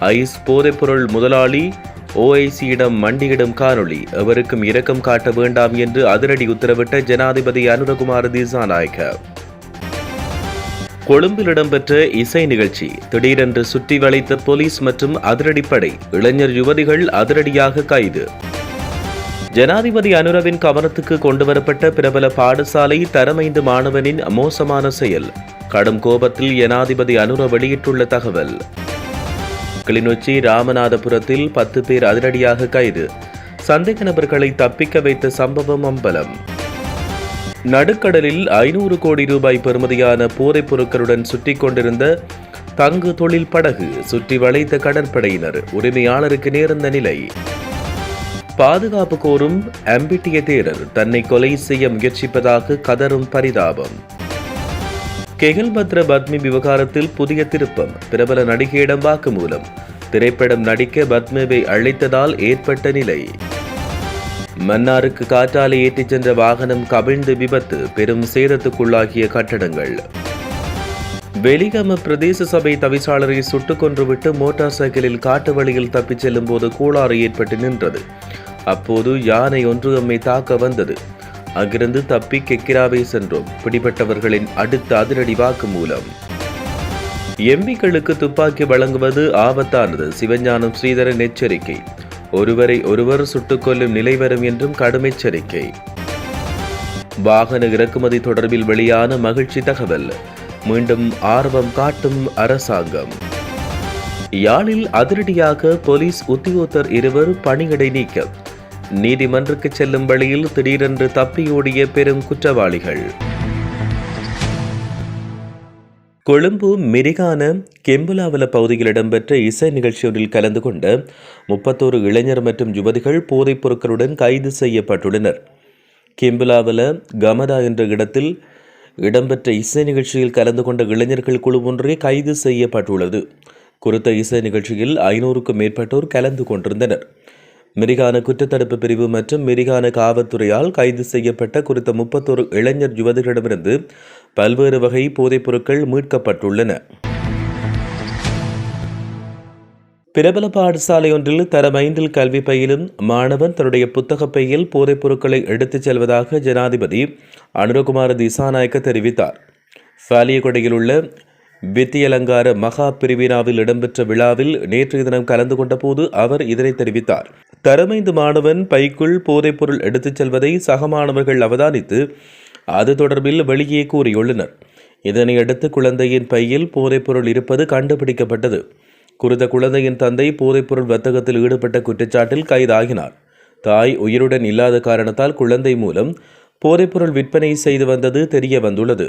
Ice போதைப்பொருள் முதலாளி ஓஐசியிடம் மண்டியிடும் காணொளி எவருக்கும் இரக்கம் காட்ட வேண்டாம் என்று அதிரடி உத்தரவிட்ட ஜனாதிபதி அனுரகுமார் திசாநாயக்க. கொழும்பில் இடம்பெற்ற இசை நிகழ்ச்சி திடீரென்று சுற்றி வளைத்த போலீஸ் மற்றும் அதிரடிப்படை இளைஞர் யுவதிகள் அதிரடியாக கைது. ஜனாதிபதி அனுரவின் கவனத்துக்கு கொண்டுவரப்பட்ட பிரபல பாடசாலை தரமைந்து மாணவனின் மோசமான செயல். கடும் கோபத்தில் ஜனாதிபதி அனுர வெளியிட்டுள்ள தகவல். கிளிநொச்சி ராமநாதபுரத்தில் பத்து பேர் அதிரடியாக கைது. சந்தேக நபர்களை தப்பிக்க வைத்த சம்பவம் அம்பலம். நடுக்கடலில் ஐநூறு கோடி ரூபாய் பெறுமதியான போதைப் பொருட்களுடன் சுற்றி கொண்டிருந்த தங்கு தொழில் படகு சுற்றி வளைத்த கடற்படையினர் உரிமையாளருக்கு நேர்ந்த நிலை. பாதுகாப்பு கோரும் அம்பிட்டிய தேரர் தன்னை கொலை செய்ய முயற்சிப்பதாக கதரும் பரிதாபம். கெகல்பத்ர பத்மி விவகாரத்தில் புதிய திருப்பம். பிரபல நடிகையிடம் வாக்குமூலம். திரைப்படம் நடிக்க பத்மிவை அழைத்ததால் ஏற்பட்ட நிலை. மன்னாருக்கு காற்றாலை ஏற்றிச் சென்ற வாகனம் கவிழ்ந்து விபத்து பெரும் சேதத்துக்குள்ளாகிய கட்டடங்கள். வெலிகம பிரதேச சபை தவிசாளரை சுட்டுக் கொன்றுவிட்டு மோட்டார் சைக்கிளில் காட்டு வழியில் தப்பிச் செல்லும் போது கூளாறு ஏற்பட்டு நின்றது. அப்போது யானை ஒன்று நம்மை தாக்க வந்தது. அங்கிருந்து தப்பி கெக்கிராவை சென்றோம். பிடிபட்டவர்களின் அடுத்த அதிரடி வாக்கு மூலம். எம்பிக்களுக்கு துப்பாக்கி வழங்குவது ஆபத்தானது சிவஞானம் ஸ்ரீதரன் எச்சரிக்கை. ஒருவரை ஒருவர் சுட்டுக் கொல்லும் நிலை வரும் என்றும் கடும் எச்சரிக்கை. வாகன இறக்குமதி தொடர்பில் வெளியான மகிழ்ச்சி தகவல். மீண்டும் ஆர்வம் காட்டும் அரசாங்கம். யாழில் அதிரடியாக போலீஸ் உத்தியோகத்தர் இருவர் பணியிடை நீக்கம். நீதிமன்றுக்கு செல்லும் வழியில் திடீரென்று தப்பியோடிய பெரும் குற்றவாளிகள். கொழும்பு மிரிகான கெம்புலாவல பகுதியில் இடம்பெற்ற இசை நிகழ்ச்சியொன்றில் கலந்து கொண்ட முப்பத்தோரு இளைஞர் மற்றும் யுவதிகள் போதைப் பொருட்களுடன் கைது செய்யப்பட்டுள்ளனர். கெம்புலாவல கமதா என்ற இடத்தில் இடம்பெற்ற இசை நிகழ்ச்சியில் கலந்து கொண்ட இளைஞர்கள் குழு ஒன்றே கைது செய்யப்பட்டுள்ளது. குறித்த இசை நிகழ்ச்சியில் ஐநூறுக்கும் மேற்பட்டோர் கலந்து கொண்டிருந்தனர். மிரிகான குற்றத்தடுப்பு பிரிவு மற்றும் மிரிகான காவல்துறையால் கைது செய்யப்பட்ட குறித்த முப்பத்தோரு இளைஞர் யுவதிகளிடமிருந்து பல்வேறு வகை போதைப் பொருட்கள் மீட்கப்பட்டுள்ளன. பிரபல பாடசாலை ஒன்றில் தரம் ஐந்தில் கல்வி பயிலும் மாணவன் தன்னுடைய புத்தகப்பையில் போதைப் பொருட்களை எடுத்துச் செல்வதாக ஜனாதிபதி அனுரகுமார திசாநாயக்க தெரிவித்தார். சாலியகொடையில் உள்ள வித்தியலங்கார மகா பிரிவினாவில் இடம்பெற்ற விழாவில் நேற்றைய தினம் கலந்து கொண்ட போது அவர் இதனை தெரிவித்தார். தரமைந்து மாணவன் பைக்குள் போதைப்பொருள் எடுத்துச் செல்வதை சக மாணவர்கள் அவதானித்து அது தொடர்பில் வெளியே கூறியுள்ளனர். இதனையடுத்து குழந்தையின் பையில் போதைப்பொருள் இருப்பது கண்டுபிடிக்கப்பட்டது. குறித்த குழந்தையின் தந்தை போதைப்பொருள் வர்த்தகத்தில் ஈடுபட்ட குற்றச்சாட்டில் கைதாகினார். தாய் உயிருடன் இல்லாத காரணத்தால் குழந்தை மூலம் போதைப்பொருள் விற்பனை செய்து வந்தது தெரிய வந்துள்ளது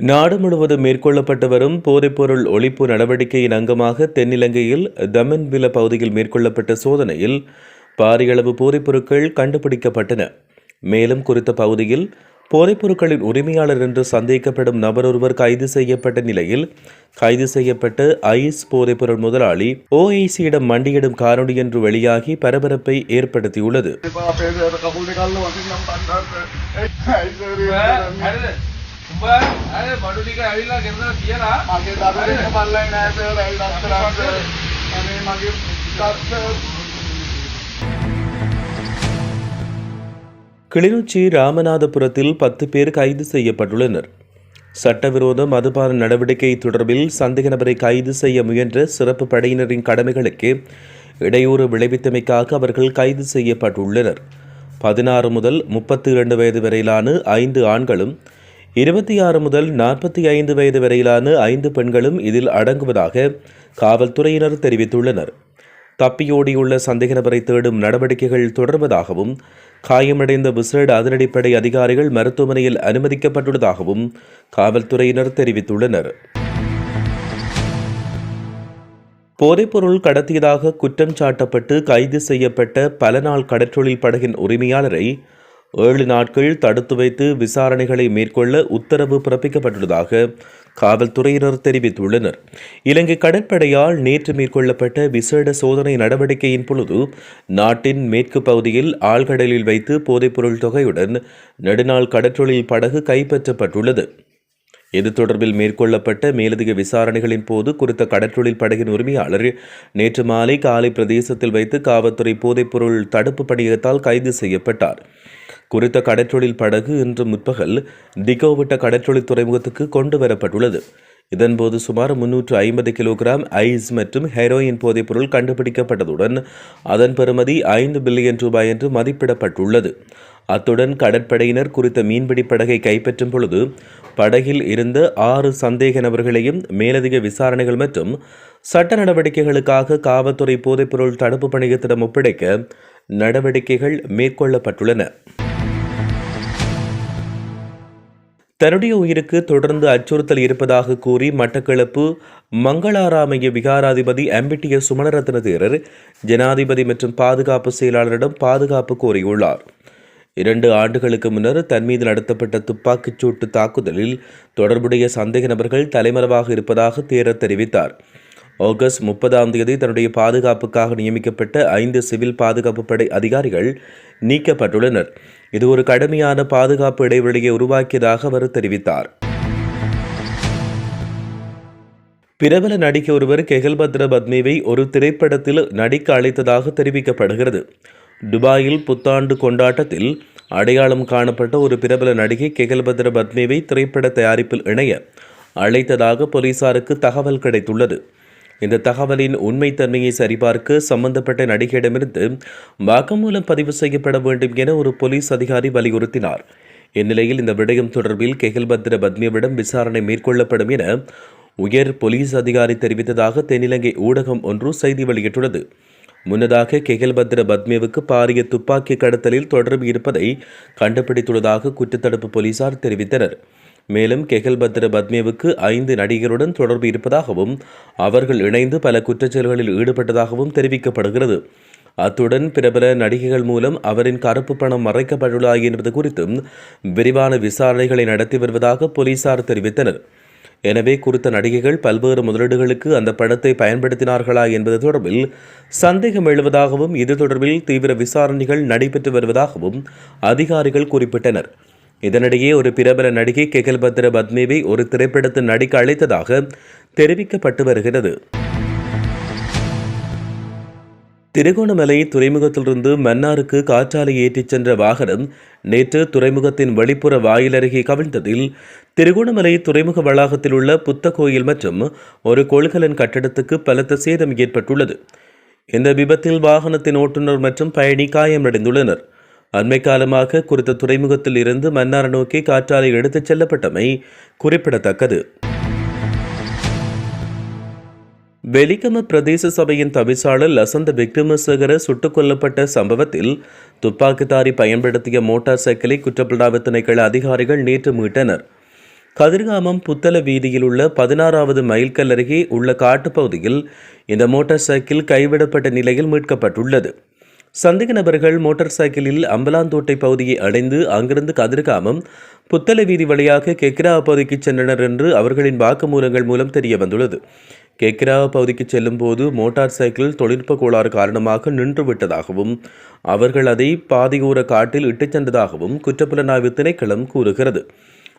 நாடு முழுவதும் மேற்கொள்ளப்பட்டு வரும் போதைப்பொருள் ஒழிப்பு நடவடிக்கையின் அங்கமாக தென்னிலங்கையில் தமன்வில பகுதியில் மேற்கொள்ளப்பட்ட சோதனையில் பாரியளவு போதைப்பொருட்கள் கண்டுபிடிக்கப்பட்டன. மேலும் குறித்த பகுதியில் போதைப்பொருட்களின் உரிமையாளர் என்று சந்தேகிக்கப்படும் நபர் ஒருவர் கைது செய்யப்பட்ட நிலையில் கைது செய்யப்பட்ட ஐஸ் போதைப்பொருள் முதலாளி ஓஐசியிடம் மண்டியிடும் காணொலி என்று வெளியாகி பரபரப்பை ஏற்படுத்தியுள்ளது. अरे கிளிநொச்சி ராமநாதபுரத்தில் பத்து பேர் கைது செய்யப்பட்டுள்ளனர் சட்டவிரோத மதுபான நடவடிக்கை தொடர்பில் சந்தேக நபரை கைது செய்ய முயன்ற சிறப்பு படையினரின் கடமைகளுக்கு இடையூறு விளைவித்தமைக்காக அவர்கள் கைது செய்யப்பட்டுள்ளனர் பதினாறு முதல் முப்பத்தி இரண்டு வயது வரையிலான ஐந்து ஆண்களும் இருபத்தி ஆறு முதல் நாற்பத்தி ஐந்து வயது வரையிலான ஐந்து பெண்களும் இதில் அடங்குவதாக காவல்துறையினர் தெரிவித்துள்ளனர். தப்பியோடியுள்ள சந்தேக நபரை தேடும் நடவடிக்கைகள் தொடர்வதாகவும் காயமடைந்த விசேட அதிரடிப்படை அதிகாரிகள் மருத்துவமனையில் அனுமதிக்கப்பட்டுள்ளதாகவும் காவல்துறையினர் தெரிவித்துள்ளனர். போதைப்பொருள் கடத்தியதாக குற்றம் சாட்டப்பட்டு கைது செய்யப்பட்ட பல நாள் கடற்றொழில் படகின் உரிமையாளரை ஏழு நாட்கள் தடுத்து வைத்து விசாரணைகளை மேற்கொள்ள உத்தரவு பிறப்பிக்கப்பட்டுள்ளதாக காவல்துறையினர் தெரிவித்துள்ளனர். இலங்கை கடற்படையால் நேற்று மேற்கொள்ளப்பட்ட விசேட சோதனை நடவடிக்கையின் பொழுது நாட்டின் மேற்கு பகுதியில் ஆழ்கடலில் வைத்து போதைப்பொருள் தொகையுடன் நெடுநாள் கடற்றொழில் படகு கைப்பற்றப்பட்டுள்ளது. இது தொடர்பில் மேற்கொள்ளப்பட்ட மேலதிக விசாரணைகளின் போது குறித்த கடற்றொழில் படகின் உரிமையாளர் நேற்று மாலை காலை பிரதேசத்தில் வைத்து காவல்துறை போதைப்பொருள் தடுப்பு பணியகத்தால் கைது செய்யப்பட்டார். குறித்த கடற்றொழில் படகு இன்று முற்பகல் திகோவிட்ட கடற்றொழில் துறைமுகத்துக்கு கொண்டு வரப்பட்டுள்ளது. இதன்போது சுமார் முன்னூற்று ஐம்பது கிலோகிராம் ஐஸ் மற்றும் ஹெரோயின் போதைப்பொருள் கண்டுபிடிக்கப்பட்டதுடன் அதன் பெறுமதி ஐந்து பில்லியன் ரூபாய் என்று மதிப்பிடப்பட்டுள்ளது. அத்துடன் கடற்படையினர் குறித்த மீன்பிடி படகை கைப்பற்றும் பொழுது படகில் இருந்த ஆறு சந்தேக நபர்களையும் மேலதிக விசாரணைகள் மற்றும் சட்ட நடவடிக்கைகளுக்காக காவல்துறை போதைப்பொருள் தடுப்பு பணியத்திடம் ஒப்படைக்க நடவடிக்கைகள் மேற்கொள்ளப்பட்டுள்ளன. தன்னுடைய உயிருக்கு தொடர்ந்து அச்சுறுத்தல் இருப்பதாக கூறி மட்டக்களப்பு மங்களாராமைய விகாராதிபதி எம்பிடிஎஸ் சுமணரத்ன தேரர் ஜனாதிபதி மற்றும் பாதுகாப்பு செயலாளரிடம் பாதுகாப்பு கோரியுள்ளார். இரண்டு ஆண்டுகளுக்கு முன்னர் தன் மீது நடத்தப்பட்ட துப்பாக்கிச் சூட்டு தாக்குதலில் தொடர்புடைய சந்தேக நபர்கள் தலைமறைவாக இருப்பதாக தேரர் தெரிவித்தார். ஆகஸ்ட் முப்பதாம் தேதி தன்னுடைய பாதுகாப்புக்காக நியமிக்கப்பட்ட ஐந்து சிவில் பாதுகாப்பு படை அதிகாரிகள் நீக்கப்பட்டுள்ளனர். இது ஒரு கடுமையான பாதுகாப்பு இடைவெளியை உருவாக்கியதாக அவர் தெரிவித்தார். பிரபல நடிகை ஒருவர் கெகல்பத்ர பத்மேவை ஒரு திரைப்படத்தில் நடிக்க அழைத்ததாக தெரிவிக்கப்படுகிறது. துபாயில் புத்தாண்டு கொண்டாட்டத்தில் அடையாளம் காணப்பட்ட ஒரு பிரபல நடிகை கெகல்பத்ர பத்மேவை திரைப்பட தயாரிப்பில் இணைய அழைத்ததாக போலீசாருக்கு தகவல் கிடைத்துள்ளது. இந்த தகவலின் உண்மைத்தன்மையை சரிபார்க்க சம்பந்தப்பட்ட நடிகையிடமிருந்து வாக்குமூலம் பதிவு செய்யப்பட வேண்டும் என ஒரு போலீஸ் அதிகாரி வலியுறுத்தினார். இந்நிலையில் இந்த விடயம் தொடர்பில் கெகல்பத்ர பத்மியவிடம் விசாரணை மேற்கொள்ளப்படும் என உயர் போலீஸ் அதிகாரி தெரிவித்ததாக தென்னிலங்கை ஊடகம் ஒன்று செய்தி வெளியிட்டுள்ளது. முன்னதாக கெகல்பத்ர பத்மேவுக்கு பாரிய துப்பாக்கி கடத்தலில் தொடர்பு இருப்பதை கண்டுபிடித்துள்ளதாக குற்றத்தடுப்பு போலீசார் தெரிவித்தனர். மேலும் கெகல்பத்ர பத்மேவுக்கு ஐந்து நடிகருடன் தொடர்பு இருப்பதாகவும் அவர்கள் இணைந்து பல குற்றச்செயல்களில் ஈடுபட்டதாகவும் தெரிவிக்கப்படுகிறது. அத்துடன் பிரபல நடிகைகள் மூலம் அவரின் கருப்பு பணம் மறைக்கப்பட்டுள்ளா என்பது குறித்தும் விரிவான விசாரணைகளை நடத்தி வருவதாக போலீசார் தெரிவித்தனர். எனவே குறித்த நடிகைகள் பல்வேறு முதலீடுகளுக்கு அந்த பணத்தை பயன்படுத்தினார்களா என்பது தொடர்பில் சந்தேகம் எழுவதாகவும் இது தொடர்பில் தீவிர விசாரணைகள் நடைபெற்று வருவதாகவும் அதிகாரிகள் குறிப்பிட்டனர். இதனிடையே ஒரு பிரபல நடிகை கெகல்பத்ர பத்மேவை ஒரு திரைப்படத்தில் நடிக்க அழைத்ததாக தெரிவிக்கப்பட்டு வருகிறது. திருகோணமலை துறைமுகத்திலிருந்து மன்னாருக்கு காற்றாலை ஏற்றிச் சென்ற வாகனம் நேற்று துறைமுகத்தின் வெளிப்புற வாயில் அருகே கவிழ்ந்ததில் திருகோணமலை துறைமுக வளாகத்தில் உள்ள புத்த கோயில் மற்றும் ஒரு கொள்கலன் கட்டடத்துக்கு பலத்த சேதம் ஏற்பட்டுள்ளது. இந்த விபத்தில் வாகனத்தின் ஓட்டுநர் மற்றும் பயணி காயமடைந்துள்ளனர். அண்மை காலமாக குறித்த துறைமுகத்தில் இருந்து மன்னார் நோக்கி காற்றாலை எடுத்துச் செல்லப்பட்டமை குறிப்பிடத்தக்கது. வெலிகம பிரதேச சபையின் தவிசாளர் லசந்த விக்ரமசேகர சுட்டுக் கொல்லப்பட்ட சம்பவத்தில் துப்பாக்கிதாரி பயன்படுத்திய மோட்டார் சைக்கிளை குற்றப்புலனாய்வு திணைக்கள அதிகாரிகள் நேற்று மீட்டனர். கதிர்காமம் புத்தள வீதியில் உள்ள பதினாறாவது மைல்கல் அருகே உள்ள காட்டுப்பகுதியில் இந்த மோட்டார் சைக்கிள் கைவிடப்பட்ட நிலையில் மீட்கப்பட்டுள்ளது. சந்தேக நபர்கள் மோட்டார் சைக்கிளில் அம்பலாந்தோட்டை பகுதியை அடைந்து அங்கிருந்து கதிர்காமம் புத்தள வீதி வழியாக கெக்ரா பகுதிக்கு சென்றனர் என்று அவர்களின் வாக்குமூலங்கள் மூலம் தெரிய வந்துள்ளது கெக்ரா பகுதிக்கு செல்லும் போது மோட்டார் சைக்கிள் தொழில்நுட்ப கோளாறு காரணமாக நின்று விட்டதாகவும் அவர்கள் அதை பாதியூர காட்டில் இட்டுச் சென்றதாகவும் குற்றப்புலனாய்வு திணைக்களம் கூறுகிறது.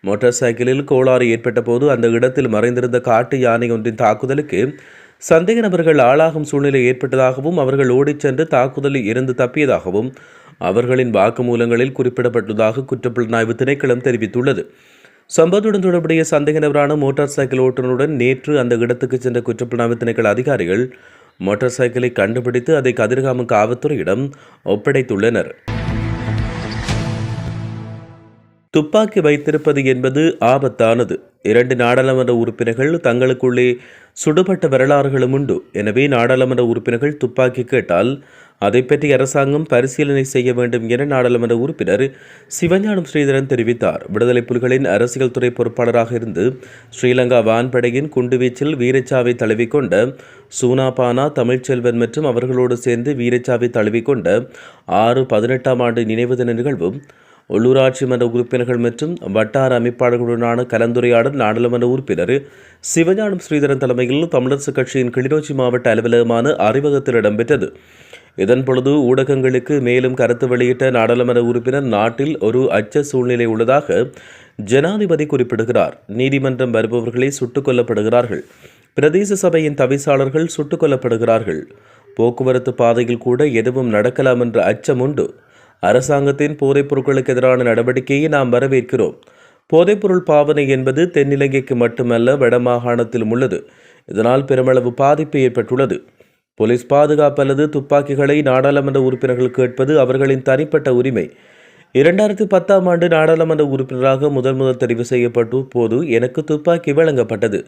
மோட்டார் சைக்கிளில் கோளாறு ஏற்பட்ட போது அந்த இடத்தில் மறைந்திருந்த காட்டு யானை ஒன்றின் தாக்குதலுக்கு சந்தேக நபர்கள் ஆளாகும் சூழ்நிலை ஏற்பட்டதாகவும் அவர்கள் ஓடிச் சென்று தாக்குதலில் இருந்து தப்பியதாகவும் அவர்களின் வாக்குமூலங்களில் குறிப்பிடப்பட்டுள்ளதாக குற்றப்புலனாய்வு திணைக்களம் தெரிவித்துள்ளது. சம்பவத்துடன் தொடர்புடைய சந்தேக நபரான மோட்டார் சைக்கிள் ஓட்டுநருடன் நேற்று அந்த இடத்துக்கு சென்ற குற்றப்புலனாய்வு திணைக்கள அதிகாரிகள் மோட்டார் சைக்கிளை கண்டுபிடித்து அதை கதிர்காம காவல்துறையிடம் ஒப்படைத்துள்ளனர். துப்பாக்கி வைத்திருப்பது என்பது ஆபத்தானது. இரண்டு நாடாளுமன்ற உறுப்பினர்கள் தங்களுக்குள்ளே சுடுபட்ட வரலாறுகளும் உண்டு. எனவே நாடாளுமன்ற உறுப்பினர்கள் துப்பாக்கி கேட்டால் அதை பற்றி அரசாங்கம் பரிசீலனை செய்ய வேண்டும் என நாடாளுமன்ற உறுப்பினர் சிவஞானம் ஸ்ரீதரன் தெரிவித்தார். விடுதலை புலிகளின் அரசியல் துறை பொறுப்பாளராக இருந்து ஸ்ரீலங்கா வான்படையின் குண்டுவீச்சில் வீரச்சாவை தழுவிக்கொண்ட சூனாபானா தமிழ்ச்செல்வன் மற்றும் அவர்களோடு சேர்ந்து வீரச்சாவை தழுவிக்கொண்ட ஆறு பதினெட்டாம் ஆண்டு நினைவு தின நிகழ்வும் உள்ளூராட்சி மன்ற உறுப்பினர்கள் மற்றும் வட்டார அமைப்பாளர்களுடனான கலந்துரையாடல் நாடாளுமன்ற உறுப்பினர் சிவஞானம் ஸ்ரீதரன் தலைமையில் தமிழரசு கட்சியின் கிளிநொச்சி மாவட்ட அலுவலகமான அறிவகத்தில் இடம்பெற்றது. இதன் பொழுது ஊடகங்களுக்கு மேலும் கருத்து வெளியிட்ட நாடாளுமன்ற உறுப்பினர் நாட்டில் ஒரு அச்ச சூழ்நிலை உள்ளதாக ஜனாதிபதி குறிப்பிடுகிறார். நீதிமன்றம் வருபவர்களே சுட்டுக் கொல்லப்படுகிறார்கள். பிரதேச சபையின் தவிசாளர்கள் சுட்டுக் கொல்லப்படுகிறார்கள். போக்குவரத்து பாதையில் கூட எதுவும் நடக்கலாம் என்ற அச்சம் உண்டு. அரசாங்கத்தின் போதைப் பொருட்களுக்கு எதிரான நடவடிக்கையை நாம் வரவேற்கிறோம். போதைப்பொருள் பாவனை என்பது தென்னிலங்கைக்கு மட்டுமல்ல வடமாகாணத்திலும் உள்ளது. இதனால் பெருமளவு பாதிப்பு ஏற்பட்டுள்ளது. போலீஸ் பாதுகாப்பு அல்லது துப்பாக்கிகளை நாடாளுமன்ற உறுப்பினர்கள் கேட்பது அவர்களின் தனிப்பட்ட உரிமை. இரண்டாயிரத்தி பத்தாம் ஆண்டு நாடாளுமன்ற உறுப்பினராக முதல் முதல் தெரிவு செய்யப்பட்ட போது எனக்கு துப்பாக்கி வழங்கப்பட்டது.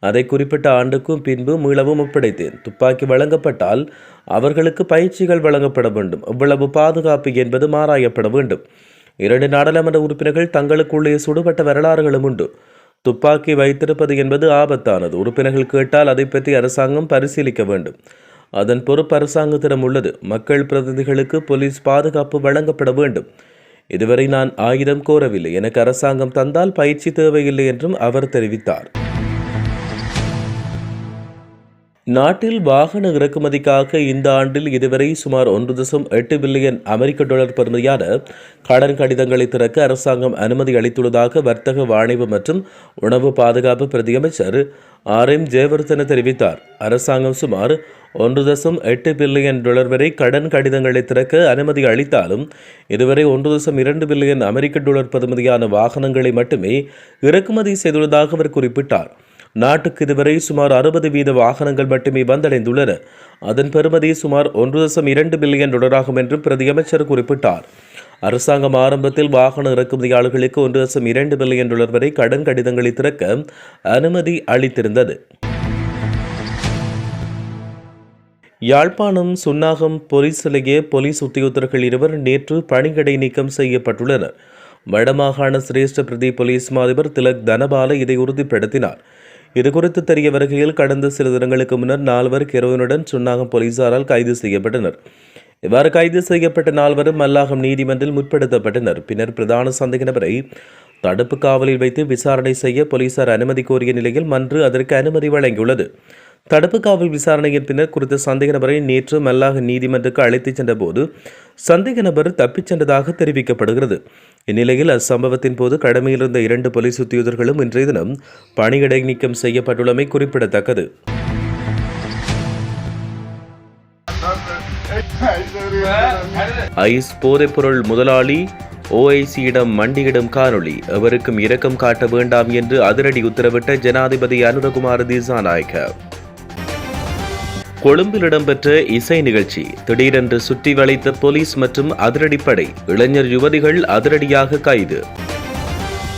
அதை குறிப்பிட்ட ஆண்டுக்கும் பின்பு மீளவும் ஒப்படைத்தேன். துப்பாக்கி வழங்கப்பட்டால் அவர்களுக்கு பயிற்சிகள் வழங்கப்பட வேண்டும். இவ்வளவு பாதுகாப்பு என்பது மாறாயப்பட வேண்டும். இரண்டு நாடாளுமன்ற உறுப்பினர்கள் தங்களுக்குள்ளே சுடுபட்ட வரலாறுகளும் உண்டு. துப்பாக்கி வைத்திருப்பது என்பது ஆபத்தானது. உறுப்பினர்கள் கேட்டால் அதை பற்றி அரசாங்கம் பரிசீலிக்க வேண்டும். அதன் பொறுப்பு அரசாங்கத்திடம் உள்ளது. மக்கள் பிரதிநிதிகளுக்கு போலீஸ் பாதுகாப்பு வழங்கப்பட வேண்டும். இதுவரை நான் ஆயுதம் கோரவில்லை. எனக்கு அரசாங்கம் தந்தால் பயிற்சி தேவையில்லை என்றும் அவர் தெரிவித்தார். நாட்டில் வாகன இறக்குமதிக்காக இந்த ஆண்டில் இதுவரை சுமார் ஒன்று தசம் எட்டு பில்லியன் அமெரிக்க டாலர் பெறுமதியான கடன் கடிதங்களை திறக்க அரசாங்கம் அனுமதி அளித்துள்ளதாக வர்த்தக வாணிபு மற்றும் உணவு பாதுகாப்பு பிரதியமைச்சர் ஆர் எம் ஜெயவர்தன தெரிவித்தார். அரசாங்கம் சுமார் ஒன்று தசம் எட்டு பில்லியன் டாலர் வரை கடன் கடிதங்களை திறக்க அனுமதி அளித்தாலும் இதுவரை ஒன்று தசம் இரண்டு பில்லியன் அமெரிக்க டாலர் பெறுமதியான வாகனங்களை மட்டுமே இறக்குமதி செய்துள்ளதாக அவர் குறிப்பிட்டார். நாட்டுக்கு இதுவரை சுமார் அறுபது வீத வாகனங்கள் மட்டுமே வந்தடைந்துள்ளன. அதன் பெறுமதி சுமார் ஒன்று தசம் இரண்டு பில்லியன் டாலராகும் என்றும் பிரதியமைச்சர் குறிப்பிட்டார். அரசாங்கம் ஆரம்பத்தில் வாகன இறக்குமதியாளர்களுக்கு ஒன்று தசம் இரண்டு பில்லியன் டாலர் வரை கடன் கடிதங்களை திறக்க அனுமதி அளித்திருந்தது. யாழ்ப்பாணம் சுன்னாகம் போலீஸ் நிலைய போலீஸ் உத்தியோகத்தர்கள் இருவர் நேற்று பணிகடை நீக்கம் செய்யப்பட்டுள்ளனர். வடமாகாண சிரேஷ்ட பிரதி போலீஸ் மாதிபர் திலக் தனபால இதை உறுதிப்படுத்தினார். இதுகுறித்து தெரிய வருகையில் கடந்த சில தினங்களுக்கு முன்னர் நால்வர் ஹெரோயினுடன் சுன்னாகம் போலீசாரால் கைது செய்யப்பட்டனர். இவ்வாறு கைது செய்யப்பட்ட நால்வரும் மல்லாகம் நீதிமன்றில் முற்படுத்தப்பட்டனர். பின்னர் பிரதான சந்தேக நபரை தடுப்பு காவலில் வைத்து விசாரணை செய்ய போலீசார் அனுமதி கோரிய நிலையில் மன்று அதற்கு அனுமதி வழங்கியுள்ளது. தடுப்பு காவல் விசாரணையின் பின்னர் குறித்த சந்தேக நபரை நேற்று மல்லாக நீதிமன்றத்துக்கு அழைத்துச் சென்றபோது சந்தேக நபர் தப்பிச் சென்றதாக தெரிவிக்கப்படுகிறது. இந்நிலையில் அச்சம்பவத்தின் போது கடமையில் இருந்த இரண்டு போலீஸ் உத்தியோகர்களும் இன்றைய தினம் பணியிடை நீக்கம் செய்யப்பட்டுள்ளமை குறிப்பிடத்தக்கது. ஐஸ் போதைப்பொருள் முதலாளி ஓஐசியிடம் மண்டியிடும் காணொளி எவருக்கும் இரக்கம் காட்ட வேண்டாம் என்று அதிரடி உத்தரவிட்ட ஜனாதிபதி அனுரகுமார் திசாநாயக்க. கொழும்பில் இடம்பெற்ற இசை நிகழ்ச்சி திடீரென்று சுற்றி வளைத்த போலீஸ் மற்றும் அதிரடிப்படை இளைஞர் யுவதிகள் அதிரடியாக கைது.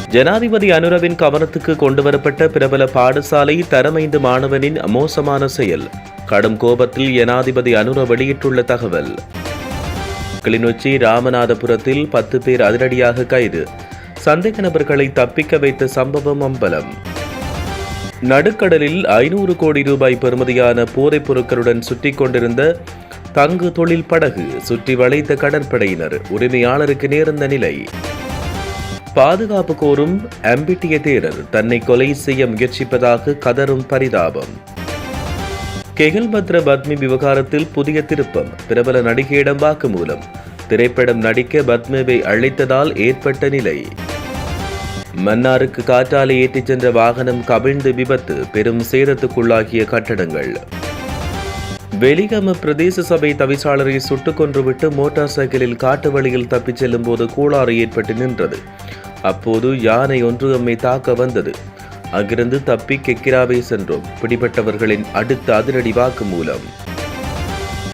ஜனாதிபதி அனுரவின் கவனத்துக்கு கொண்டுவரப்பட்ட பிரபல பாடசாலை தரமைந்து மாணவனின் மோசமான செயல் கடும் கோபத்தில் ஜனாதிபதி அனுர வெளியிட்டுள்ள தகவல். கிளிநொச்சி ராமநாதபுரத்தில் பத்து பேர் அதிரடியாக கைது சந்தேக நபர்களை தப்பிக்க வைத்த சம்பவம் அம்பலம். நடுக்கடலில் ஐநூறு கோடி ரூபாய் பெறுமதியான போதைப் பொருட்களுடன் சுற்றிக் கொண்டிருந்த தங்கு தொழில் படகு சுற்றி வளைத்த கடற்படையினர் உரிமையாளருக்கு நேர்ந்த நிலை. பாதுகாப்பு கோரும் அம்பிட்டிய தேரர் தன்னை கொலை செய்ய முயற்சிப்பதாக கதரும் பரிதாபம். கெகல்பத்ர பத்மி விவகாரத்தில் புதிய திருப்பம் பிரபல நடிகையிடம் வாக்குமூலம். திரைப்படம் நடிக்க பத்மிவை அழைத்ததால் ஏற்பட்ட நிலை. மன்னாருக்கு காற்றாலை ஏற்றிச் சென்ற வாகனம் கவிழ்ந்து விபத்து. பெரும் சேதத்துக்குள்ளாகிய கட்டடங்கள். வெலிகம பிரதேச சபை தவிசாளரை சுட்டுக் கொன்றுவிட்டு மோட்டார் சைக்கிளில் காட்டு வழியில் தப்பிச் செல்லும் போது கூளாறு ஏற்பட்டு நின்றது. அப்போது யானை ஒன்று அம்மை தாக்க வந்தது. அங்கிருந்து தப்பி கெக்கிராவை சென்றோம். பிடிபட்டவர்களின் அடுத்த அதிரடி வாக்கு மூலம்.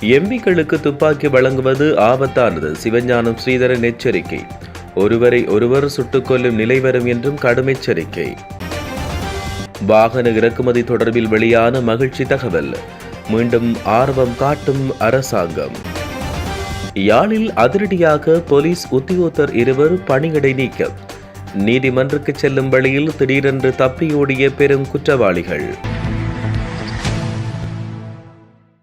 எம்பிக்களுக்கு துப்பாக்கி வழங்குவது ஆபத்தானது. சிவஞானம் ஸ்ரீதரன் எச்சரிக்கை. ஒருவரை ஒருவர் சுட்டுக்கொல்லும் நிலை வரும் என்றும் கடும் எச்சரிக்கை வாகன இறக்குமதி தொடர்பில் வெளியான மகிழ்ச்சி தகவல். மீண்டும் ஆர்வம் காட்டும் அரசாங்கம். யாழில் அதிரடியாக போலீஸ் உத்தியோகத்தர் இருவர் பணியிடை நீக்கம். நீதிமன்றுக்கு செல்லும் வழியில் திடீரென்று தப்பியோடிய பெரும் குற்றவாளிகள்.